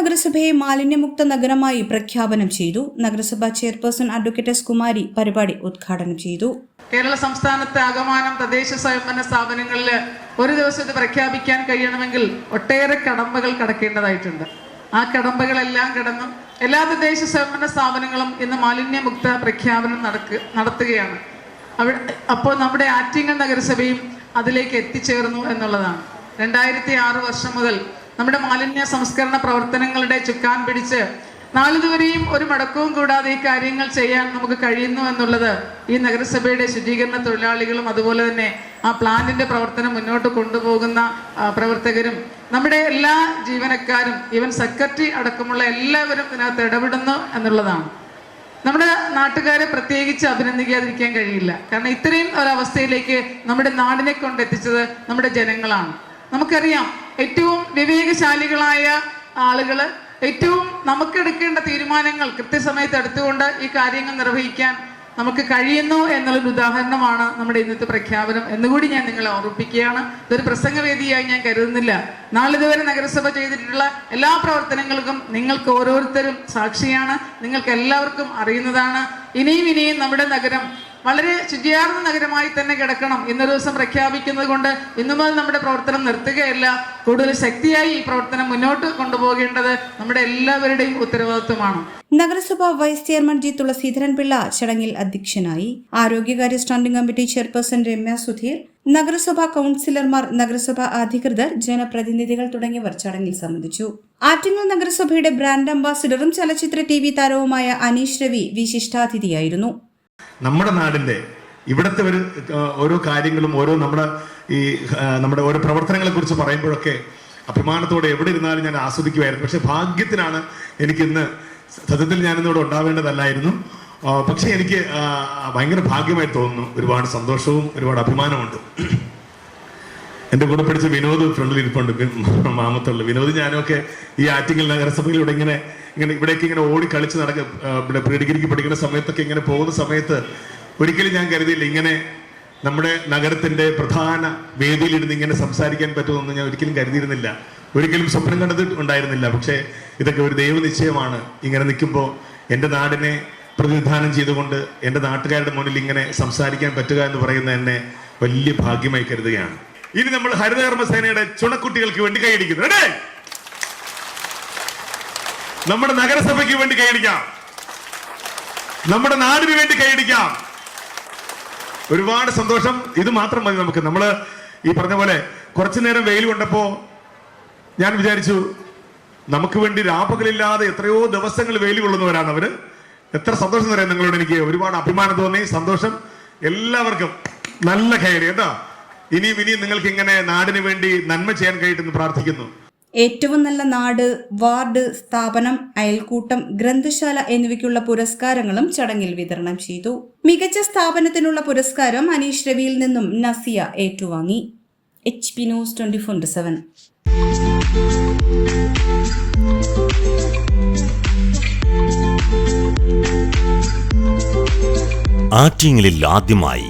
നഗരസഭയെ മാലിന്യമുക്ത നഗരമായി പ്രഖ്യാപനം ചെയ്തു. നഗരസഭാ ചെയർപേഴ്സൺ അഡ്വക്കേറ്റ് എസ് കുമാരി പരിപാടി ഉദ്ഘാടനം ചെയ്തു. കേരള സംസ്ഥാനത്തെ ആകമാനം തദ്ദേശ സ്വയംഭരണ സ്ഥാപനങ്ങളിൽ ഒരു ദിവസം ഇത് പ്രഖ്യാപിക്കാൻ കഴിയണമെങ്കിൽ ഒട്ടേറെ കടമ്പകൾ കടക്കേണ്ടതായിട്ടുണ്ട്. ആ കടമ്പകളെല്ലാം കടന്നു എല്ലാ തദ്ദേശ സ്വയംഭരണ സ്ഥാപനങ്ങളും ഇന്ന് മാലിന്യമുക്ത പ്രഖ്യാപനം നടക്ക നടത്തുകയാണ്. അവിടെ അപ്പോൾ നമ്മുടെ ആറ്റിങ്ങൽ നഗരസഭയും അതിലേക്ക് എത്തിച്ചേർന്നു എന്നുള്ളതാണ്. രണ്ടായിരത്തി ആറ് വർഷം മുതൽ നമ്മുടെ മാലിന്യ സംസ്കരണ പ്രവർത്തനങ്ങളുടെ ചുക്കാൻ പിടിച്ച് നാളിതുവരെയും ഒരു മടക്കവും കൂടാതെ ഈ കാര്യങ്ങൾ ചെയ്യാൻ നമുക്ക് കഴിയുന്നു എന്നുള്ളത് ഈ നഗരസഭയുടെ ശുചീകരണ തൊഴിലാളികളും അതുപോലെ തന്നെ ആ പ്ലാന്റിന്റെ പ്രവർത്തനം മുന്നോട്ട് കൊണ്ടുപോകുന്ന പ്രവർത്തകരും നമ്മുടെ എല്ലാ ജീവനക്കാരും ഈവൻ സെക്രട്ടറി അടക്കമുള്ള എല്ലാവരും ഇതിനകത്ത് ഇടപെടുന്നു എന്നുള്ളതാണ്. നമ്മുടെ നാട്ടുകാരെ പ്രത്യേകിച്ച് അഭിനന്ദിക്കാതിരിക്കാൻ കഴിയില്ല. കാരണം ഇത്രയും ഒരവസ്ഥയിലേക്ക് നമ്മുടെ നാടിനെ കൊണ്ടെത്തിച്ചത് നമ്മുടെ ജനങ്ങളാണ്. നമുക്കറിയാം ഏറ്റവും വിവേകശാലികളായ ആളുകൾ ഏറ്റവും നമുക്കെടുക്കേണ്ട തീരുമാനങ്ങൾ കൃത്യസമയത്ത് എടുത്തുകൊണ്ട് ഈ കാര്യങ്ങൾ നിർവഹിക്കാൻ നമുക്ക് കഴിയുന്നു എന്നുള്ളൊരു ഉദാഹരണമാണ് നമ്മുടെ ഇന്നത്തെ പ്രഖ്യാപനം എന്നുകൂടി ഞാൻ നിങ്ങളെ ഓർമ്മിപ്പിക്കുകയാണ്. ഇതൊരു പ്രസംഗവേദിയായി ഞാൻ കരുതുന്നില്ല. നാളിതുവരെ നഗരസഭ ചെയ്തിട്ടുള്ള എല്ലാ പ്രവർത്തനങ്ങൾക്കും നിങ്ങൾക്ക് ഓരോരുത്തരും സാക്ഷിയാണ്. നിങ്ങൾക്ക് എല്ലാവർക്കും അറിയുന്നതാണ്. ഇനിയും ഇനിയും നമ്മുടെ നഗരം വളരെ ശുചിയാർന്ന നഗരമായി തന്നെ കിടക്കണം ഇന്നൊരു ദിവസം പ്രഖ്യാപിക്കുന്നത് കൊണ്ട് ഇന്നു മുതൽ നമ്മുടെ പ്രവർത്തനം നിർത്തുകയല്ല. കൂടുതൽ ശക്തിയായി ഈ പ്രവർത്തനം മുന്നോട്ട് കൊണ്ടുപോകേണ്ടത് നമ്മുടെ എല്ലാവരുടെയും ഉത്തരവാദിത്വമാണ്. നഗരസഭ vice chairman G Thulaseedharan Pillai ചടങ്ങിൽ അധ്യക്ഷനായി. ആരോഗ്യകാര്യ standing committee chairperson Ramya Sudheer നഗരസഭാ കൗൺസിലർമാർ നഗരസഭാ അധികൃതർ ജനപ്രതിനിധികൾ തുടങ്ങിയവർ ചടങ്ങിൽ സംബന്ധിച്ചു. ആറ്റിങ്ങൽ നഗരസഭയുടെ ബ്രാൻഡ് അംബാസിഡറും ചലച്ചിത്ര ടി താരവുമായ അനീഷ് രവി വിശിഷ്ടാതിഥിയായിരുന്നു. നമ്മുടെ നാടിന്റെ ഇവിടുത്തെ ഒരു ഓരോ കാര്യങ്ങളും ഓരോ നമ്മുടെ ഈ നമ്മുടെ ഓരോ പ്രവർത്തനങ്ങളെ കുറിച്ച് പറയുമ്പോഴൊക്കെ അഭിമാനത്തോടെ എവിടെ ഇരുന്നാലും ഞാൻ ആസ്വദിക്കുമായിരുന്നു. പക്ഷെ ഭാഗ്യത്തിനാണ് എനിക്കിന്ന് സത്യത്തിൽ ഞാനിന്നിവിടെ ഉണ്ടാവേണ്ടതല്ലായിരുന്നു. പക്ഷേ എനിക്ക് ഭയങ്കര ഭാഗ്യമായി തോന്നുന്നു. ഒരുപാട് സന്തോഷവും ഒരുപാട് അഭിമാനമുണ്ട് എന്റെ കൂടെ പഠിച്ച വിനോദ് ഫ്രണ്ടിൽ ഇരിപ്പുണ്ട്. മാമത്തുള്ള വിനോദ് ഞാനൊക്കെ ഈ ആറ്റിങ്ങൽ നഗരസഭയിലൂടെ ഇങ്ങനെ ഇങ്ങനെ ഇവിടേക്ക് ഇങ്ങനെ ഓടി കളിച്ച് നടക്ക ഇവിടെ പ്രീ ഡിഗ്രിക്ക് പഠിക്കുന്ന സമയത്തൊക്കെ ഇങ്ങനെ പോകുന്ന സമയത്ത് ഒരിക്കലും ഞാൻ കരുതിയില്ല ഇങ്ങനെ നമ്മുടെ നഗരത്തിന്റെ പ്രധാന വേദിയിലിരുന്ന് ഇങ്ങനെ സംസാരിക്കാൻ പറ്റുമെന്ന് ഞാൻ ഒരിക്കലും കരുതിയിരുന്നില്ല. ഒരിക്കലും സ്വപ്നം കണ്ടത് ഉണ്ടായിരുന്നില്ല. പക്ഷേ ഇതൊക്കെ ഒരു ദൈവനിശ്ചയമാണ്. ഇങ്ങനെ നിൽക്കുമ്പോൾ എന്റെ നാടിനെ പ്രതിനിധാനം ചെയ്തുകൊണ്ട് എന്റെ നാട്ടുകാരുടെ മുന്നിൽ ഇങ്ങനെ സംസാരിക്കാൻ പറ്റുക എന്ന് പറയുന്ന എന്നെ വലിയ ഭാഗ്യമായി കരുതുകയാണ്. ഇനി നമ്മൾ ഹരിതകർമ്മ സേനയുടെ ചുണക്കുട്ടികൾക്ക് വേണ്ടി കൈയടിക്കുന്നു. അല്ലേ നമ്മുടെ നഗരസഭയ്ക്ക് വേണ്ടി കൈയടിക്കാം. നമ്മുടെ നാടിന് വേണ്ടി കൈയടിക്കാം. ഒരുപാട് സന്തോഷം. ഇത് മാത്രം മതി നമുക്ക്. നമ്മൾ ഈ പറഞ്ഞ പോലെ കുറച്ചു നേരം വെയിൽ കൊണ്ടപ്പോ ഞാൻ വിചാരിച്ചു നമുക്ക് വേണ്ടി രാപ്പകലില്ലാതെ എത്രയോ ദിവസങ്ങൾ വെയിൽ കൊള്ളുന്നവരാണ് അവർ. എത്ര സന്തോഷം പറയാം നിങ്ങളോട് എനിക്ക്. ഒരുപാട് അഭിമാനം തോന്നി സന്തോഷം. എല്ലാവർക്കും നല്ല കയറി. കേട്ടോ? ഇനിയും ഇനിയും നിങ്ങൾക്ക് ഇങ്ങനെ നാടിന് വേണ്ടി നന്മ ചെയ്യാൻ കഴിയട്ടെന്ന് പ്രാർത്ഥിക്കുന്നു. ഏറ്റവും നല്ല നാട് വാർഡ് സ്ഥാപനം അയൽക്കൂട്ടം ഗ്രന്ഥശാല എന്നിവയ്ക്കുള്ള പുരസ്കാരങ്ങളും ചടങ്ങിൽ വിതരണം ചെയ്തു. മികച്ച സ്ഥാപനത്തിനുള്ള പുരസ്കാരം അനീഷ് രവിയിൽ നിന്നും നസിയ ഏറ്റുവാങ്ങി. H P news twenty four seven. ആറ്റിങ്ങലിൽ ആദ്യമായി